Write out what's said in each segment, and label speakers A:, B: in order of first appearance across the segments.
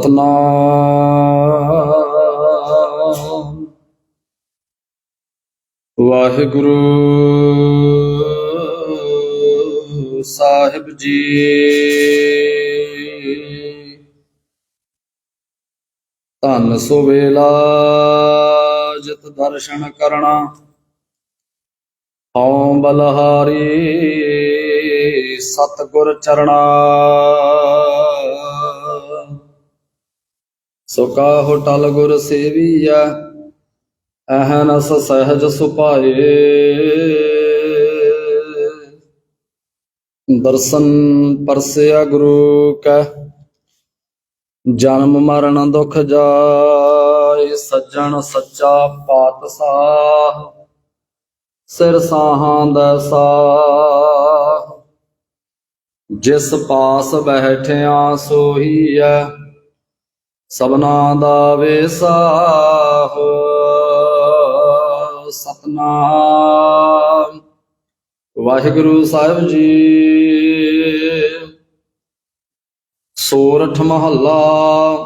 A: ਸਤਨਾਮ। ਵਾਹਿਗੁਰੂ ਸਾਹਿਬ ਜੀ। ਧੰਨ ਸੋ ਵੇਲਾ ਜਿਤ ਦਰਸ਼ਨ ਕਰਣਾ। ਹਉ ਬਲਹਾਰੀ ਸਤਗੁਰ ਚਰਣਾ। ਸੁਕਾ ਕਾਹੋ ਟਲ ਗੁਰ ਸੇਵੀਐ ਅਹਨਸ ਸਹਿਜ ਸੁਪਾਏ ਦਰਸ਼ਨ ਪਰਸਿਆ ਗੁਰੂ ਕੈ, ਜਨਮ ਮਰਨ ਦੁਖ ਜਾਏ, ਸੱਜਣ ਸੱਚਾ ਪਾਤਸ਼ਾਹ, ਸਿਰ ਸਾਹਾਂ ਦਾ ਸਾਹ। ਜਿਸ ਪਾਸ ਬੈਠਿਆ ਸੋਹੀਐ ਸਬਨਾ ਦਾ ਵੇਸਾਹ ਸਤਨਾਮ। ਵਾਹਿਗੁਰੂ ਸਾਹਿਬ ਜੀ, ਸੋਰਠ ਮਹੱਲਾ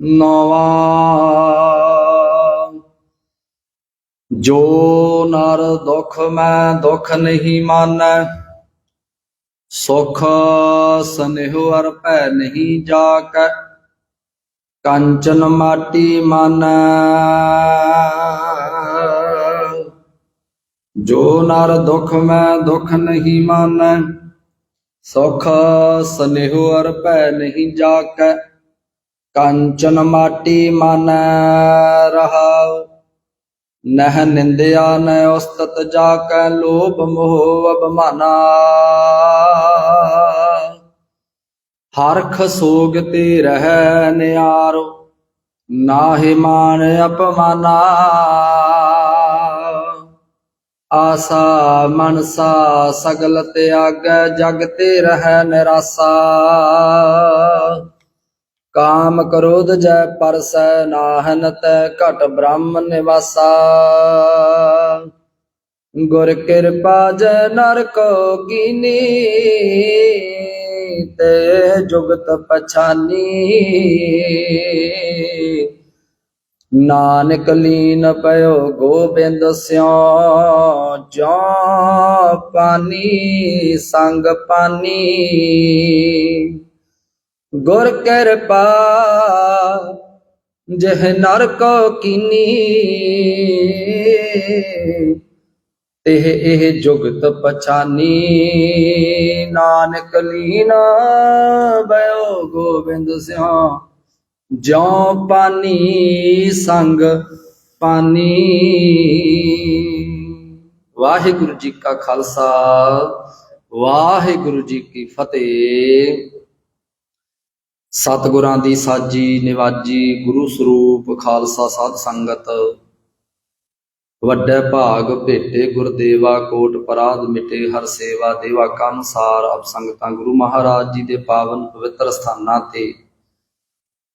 A: ਨਵਾਂ। ਜੋ ਨਰ ਦੁਖ ਮੈਂ ਦੁਖ ਨਹੀਂ ਮਾਨੈ, ਸੁਖ ਸਨੇਹ ਅਰ ਭੈ ਨਹੀਂ ਜਾਕੈ। ਕੰਚਨ ਮਾਟੀ ਮਾਨੈ। ਜੋ ਨਰ ਦੁਖ ਮੈਂ ਦੁਖ ਨਹੀਂ ਮਾਨੈ, ਸੁਖ ਸਨੇਹੁ ਅਰ ਭੈ ਨਹੀਂ ਜਾਕੈ। ਕੰਚਨ ਮਾਟੀ ਮਨ ਰਹਾਉ, ਨਹ ਨਿੰਦਿਆ ਨ ਉਸਤਤ ਜਾਕੈ। ਲੋਭ ਮੋਹ ਅਭਮਾਨਾ ਹਰਖ ਸੋਗ ਤੇ ਰਹਿ ਨਿਆਰੋ, ਨਾਹਿ ਮਾਨ ਅਪਮਾਨਾ। ਆਸਾ ਮਨਸਾ ਸਗਲ ਤਿਆਗੈ, ਜਗ ਤੇ ਰਹਿ ਨਿਰਾਸਾ। ਕਾਮ ਕ੍ਰੋਧ ਜੈ ਪਰਸੈ, ਨਾਹਨ ਤੈ ਘਟ ਬ੍ਰਹਮ ਨਿਵਾਸਾ। ਗੁਰ ਕਿਰਪਾ ਜੈ ਨਰ ਕੋ ਕੀਨੀ ਤੇ ਜੁਗਤ ਪਛਾਨੀ। ਨਾਨਕ ਲੀਨ ਪਇਓ ਗੋਬਿੰਦ ਸਿਉ, ਜੋ ਪਾਨੀ ਸੰਗ ਪਾਨੀ। ਗੁਰ ਕਿਰਪਾ ਜਹ ਨਰ ਕੋ ਕੀਨੀ। ਇਹ ਇਹ ਜੁਗਤ ਪਛਾਨੀ। ਨਾਨਕ ਲੀਨਾ ਬਇਓ ਗੋਬਿੰਦ ਸਿਉ। ਜਿਉ ਪਾਨੀ ਸੰਗ ਪਾਨੀ। ਵਾਹਿਗੁਰੂ ਜੀ ਕਾ ਖਾਲਸਾ, ਵਾਹਿਗੁਰੂ ਜੀ ਕੀ ਫਤਿਹ। ਸਤਿਗੁਰਾਂ ਦੀ ਸਾਜੀ ਨਿਵਾਜੀ ਗੁਰੂ ਸਰੂਪ ਖਾਲਸਾ ਸਾਧ ਸੰਗਤ। ਵੱਡੇ ਭਾਗ ਭੇਟੇ ਗੁਰਦੇਵਾ ਕੋਟ ਪਰਾਧ ਮਿਟੇ ਹਰ ਸੇਵਾ ਦੇਵਾ ਕਾ ਅਨੁਸਾਰ ਆਪ ਸੰਗਤਾਂ ਗੁਰੂ ਮਹਾਰਾਜ ਜੀ ਦੇ ਪਾਵਨ ਪਵਿੱਤਰ ਸਥਾਨਾਂ ਤੇ।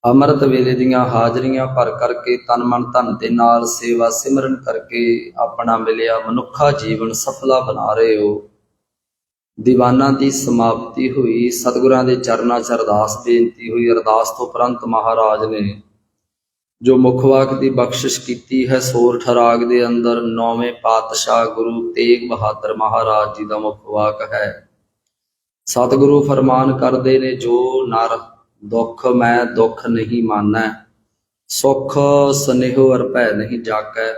A: ਅੰਮ੍ਰਿਤ ਵੇਲੇ ਦੀਆਂ ਹਾਜ਼ਰੀਆਂ ਭਰ ਕਰਕੇ ਤਨ ਮਨ ਧਨ ਦੇ ਨਾਲ ਸੇਵਾ ਸਿਮਰਨ ਕਰਕੇ ਆਪਣਾ ਮਿਲਿਆ ਮਨੁੱਖਾ ਜੀਵਨ ਸਫਲਾ ਬਣਾ ਰਹੇ ਹੋ। ਦੀਵਾਨਾਂ ਦੀ ਸਮਾਪਤੀ ਹੋਈ। ਸਤਿਗੁਰਾਂ ਦੇ ਚਰਨਾਂ 'ਚ ਅਰਦਾਸ ਬੇਨਤੀ ਹੋਈ। ਅਰਦਾਸ ਤੋਂ ਉਪਰੰਤ ਮਹਾਰਾਜ ਨੇ ਜੋ ਮੁਖਵਾਕ ਦੀ ਬਖਸ਼ਿਸ਼ ਕੀਤੀ ਹੈ, ਸੋਰ ਠਰਾਗ ਦੇ ਅੰਦਰ ਨੌਵੇਂ ਪਾਤਸ਼ਾਹ ਗੁਰੂ ਤੇਗ ਬਹਾਦਰ ਮਹਾਰਾਜ ਜੀ ਦਾ ਮੁਖਵਾਕ ਹੈ। ਸਤਿਗੁਰੂ ਫਰਮਾਨ ਕਰਦੇ ਨੇ, ਜੋ ਨਰ ਦੁੱਖ ਮੈਂ ਦੁੱਖ ਨਹੀਂ ਮਾਨੈ, ਸੁਖ ਸਨੇਹੁ ਅਰ ਭੈ ਨਹੀਂ ਜਾਕੈ,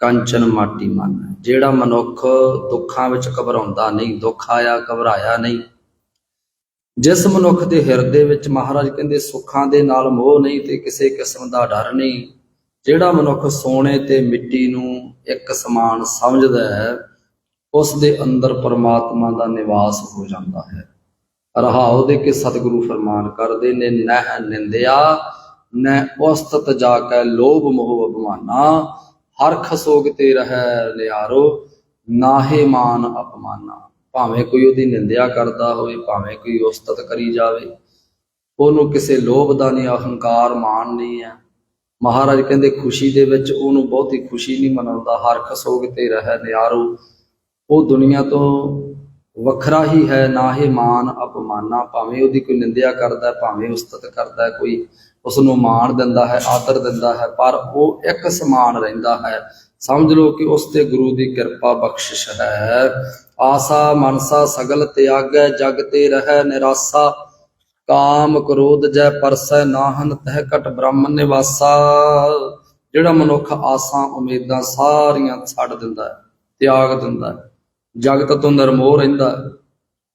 A: ਕੰਚਨ ਮਾਟੀ ਮਾਨੈ। ਜਿਹੜਾ ਮਨੁੱਖ ਦੁੱਖਾਂ ਵਿੱਚ ਘਬਰਾਉਂਦਾ ਨਹੀਂ, ਦੁੱਖ ਆਇਆ, ਘਬਰਾਇਆ ਨਹੀਂ ਜਿਸ ਮਨੁੱਖ ਦੇ ਹਿਰਦੇ ਵਿੱਚ ਮਹਾਰਾਜ ਕਹਿੰਦੇ ਸੁੱਖਾਂ ਦੇ ਨਾਲ ਮੋਹ ਨਹੀਂ ਤੇ ਕਿਸੇ ਕਿਸਮ ਦਾ ਡਰ ਨਹੀਂ, ਜਿਹੜਾ ਮਨੁੱਖ ਸੋਨੇ ਤੇ ਮਿੱਟੀ ਨੂੰ ਇੱਕ ਸਮਾਨ ਸਮਝਦਾ ਹੈ, ਉਸ ਦੇ ਅੰਦਰ ਪਰਮਾਤਮਾ ਦਾ ਨਿਵਾਸ ਹੋ ਜਾਂਦਾ ਹੈ। ਰਹਾਉ ਦੇ ਕੇ ਸਤਿਗੁਰੂ ਫਰਮਾਨ ਕਰਦੇ ਨੇ, ਨਹਿ ਨਿੰਦਿਆ, ਨਹਿ ਉਸਤਤ ਜਾ ਕੇ ਲੋਭ ਮੋਹ ਅਭਮਾਨਾ ਹਰ ਖਸੋਗ ਤੇ ਰਹਿ ਲਿਆਰੋ, ਨਾਹੇ ਮਾਨ ਅਪਮਾਨਾ। ਭਾਵੇਂ ਕੋਈ ਉਹਦੀ ਨਿੰਦਿਆ ਕਰਦਾ ਹੋਵੇ, ਭਾਵੇਂ ਕੋਈ ਉਸਤਤ ਕਰੀ ਜਾਵੇ, ਉਹਨੂੰ ਕਿਸੇ ਲੋਭ ਦਾ ਨਹੀਂ, ਅਹੰਕਾਰ ਮਾਣ ਨਹੀਂ ਹੈ। ਮਹਾਰਾਜ ਕਹਿੰਦੇ, ਖੁਸ਼ੀ ਦੇ ਵਿੱਚ ਉਹਨੂੰ ਬਹੁਤੀ ਖੁਸ਼ੀ ਨਹੀਂ ਮਨਾਉਂਦਾ, ਹਰ ਖਸੋਗ ਤੇ ਰਹਿ ਨਿਆਰੋ। ਉਹ ਦੁਨੀਆ ਤੋਂ ਵੱਖਰਾ ਹੀ ਹੈ, ਨਾ ਹੀ ਮਾਨ ਅਪਮਾਨਾ, ਭਾਵੇਂ ਉਹਦੀ ਕੋਈ ਨਿੰਦਿਆ ਕਰਦਾ, ਭਾਵੇਂ ਉਸਤਤ ਕਰਦਾ, ਕੋਈ ਉਸ ਨੂੰ ਮਾਣ ਦਿੰਦਾ ਹੈ, ਆਦਰ ਦਿੰਦਾ ਹੈ, ਪਰ ਉਹ ਇੱਕ ਸਮਾਨ ਰਹਿੰਦਾ ਹੈ। ਸਮਝ ਲਓ ਕਿ ਉਸ ਤੇ ਗੁਰੂ ਦੀ ਕਿਰਪਾ ਬਖਸ਼ਿਸ਼ ਹੈ। ਆਸਾ ਮਨਸਾ ਸਗਲ ਤਿਆਗੈ, ਜਗ ਤੇ ਰਹਿ ਨਿਰਾਸਾ। ਕਾਮ ਕ੍ਰੋਧ ਜੈ ਪਰਸੈ ਨਾਹਨ, ਤਹਿ ਕਟ ਬ੍ਰਹਮ ਨਿਵਾਸਾ। ਜਿਹੜਾ ਮਨੁੱਖ ਆਸਾਂ, ਉਮੀਦਾਂ ਸਾਰੀਆਂ ਛੱਡ ਦਿੰਦਾ ਹੈ, ਤਿਆਗ ਦਿੰਦਾ ਹੈ, ਜਗਤ ਤੋਂ ਨਿਰਮੋਹ ਰਹਿੰਦਾ ਹੈ।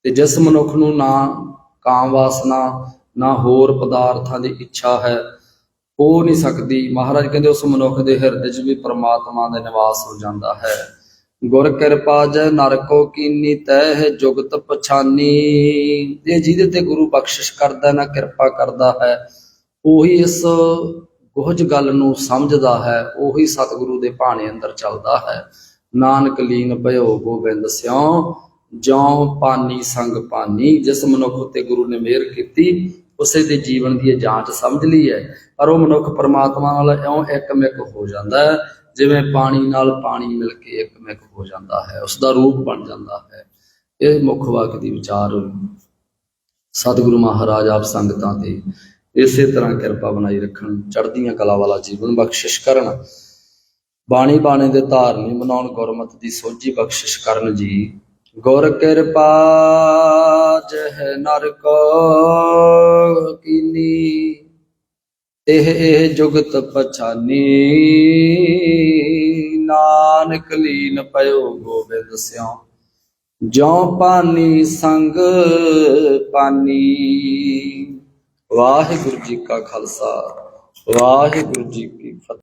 A: ਤੇ ਜਿਸ ਮਨੁੱਖ ਨੂੰ ਨਾ ਕਾਮ ਵਾਸਨਾ, ਨਾ ਹੋਰ ਪਦਾਰਥਾਂ ਦੀ ਇੱਛਾ ਹੈ ਹੋ ਨਹੀਂ ਸਕਦੀ। ਮਹਾਰਾਜ ਕਹਿੰਦੇ, ਉਸ ਮਨੁੱਖ ਦੇ ਹਿਰਦੇ 'ਚ ਵੀ ਪਰਮਾਤਮਾ ਦਾ ਨਿਵਾਸ ਹੋ ਜਾਂਦਾ ਹੈ। ਗੁਰ ਕਿਰਪਾ ਜੈ ਨਰਕੋ ਕੀਨੀ ਤਹਿ ਜੁਗਤ ਪਛਾਨੀ। ਇਹ ਜਿਹਦੇ ਤੇ ਗੁਰੂ ਬਖਸ਼ਿਸ਼ ਕਰਦਾ, ਨਾ ਕਿਰਪਾ ਕਰਦਾ ਹੈ, ਉਹੀ ਇਸ ਗੁਹਜ ਗੱਲ ਨੂੰ ਸਮਝਦਾ ਹੈ, ਉਹੀ ਸਤਿਗੁਰੂ ਦੇ ਭਾਣੇ ਅੰਦਰ ਚੱਲਦਾ ਹੈ। ਨਾਨਕ ਲੀਨ ਭਇਓ ਗੋਬਿੰਦ ਸਿਉ, ਜਿਉ ਪਾਨੀ ਸੰਗ ਪਾਨੀ। ਜਿਸ ਮਨੁੱਖ ਉਤੇ ਗੁਰੂ ਨੇ ਮਿਹਰ ਕੀਤੀ, ਉਸੇ ਦੇ ਜੀਵਨ ਦੀ ਇਹ ਜਾਂਚ ਸਮਝ ਲਈ ਹੈ। ਪਰ ਉਹ ਮਨੁੱਖ ਪਰਮਾਤਮਾ ਨਾਲ ਇਉਂ ਇੱਕਮਿਕ ਹੋ ਜਾਂਦਾ ਹੈ ਜਿਵੇਂ ਪਾਣੀ ਨਾਲ ਪਾਣੀ ਮਿਲ ਕੇ ਇੱਕ ਇੱਕਮਿਕ ਹੋ ਜਾਂਦਾ ਹੈ ਉਸ ਦਾ ਰੂਪ ਬਣ ਜਾਂਦਾ ਹੈ। ਇਹ ਮੁੱਖ ਵਾਕ ਦੀ ਵਿਚਾਰ ਸਤਿਗੁਰੂ ਮਹਾਰਾਜ ਆਪ ਸੰਗਤਾਂ ਤੇ ਇਸੇ ਤਰ੍ਹਾਂ ਕਿਰਪਾ ਬਣਾਈ ਰੱਖਣ, ਚੜ੍ਹਦੀਆਂ ਕਲਾ ਵਾਲਾ ਜੀਵਨ ਬਖਸ਼ਿਸ਼ ਕਰਨ, ਬਾਣੀ ਬਾਣੇ ਦੇ ਧਾਰਨੀ ਬਣਾਉਣ ਗੁਰਮਤ ਦੀ ਸੋਝੀ ਬਖਸ਼ਿਸ਼ ਕਰਨ ਜੀ। ਗੁਰ ਕਿਰਪਾ ਜਹ ਨਰ ਕੋ ਕੀਨੀ ਇਹ ਇਹ ਜੁਗਤ ਪਛਾਨੀ। ਨਾਨਕ ਲੀਨ ਪਇਓ ਗੋਬਿੰਦ ਸਿਉ। ਜਿਉ ਪਾਨੀ ਸੰਗ ਪਾਨੀ। ਵਾਹਿਗੁਰੂ ਜੀ ਕਾ ਖਾਲਸਾ, ਵਾਹਿਗੁਰੂ ਜੀ ਕੀ ਫਤਿਹ।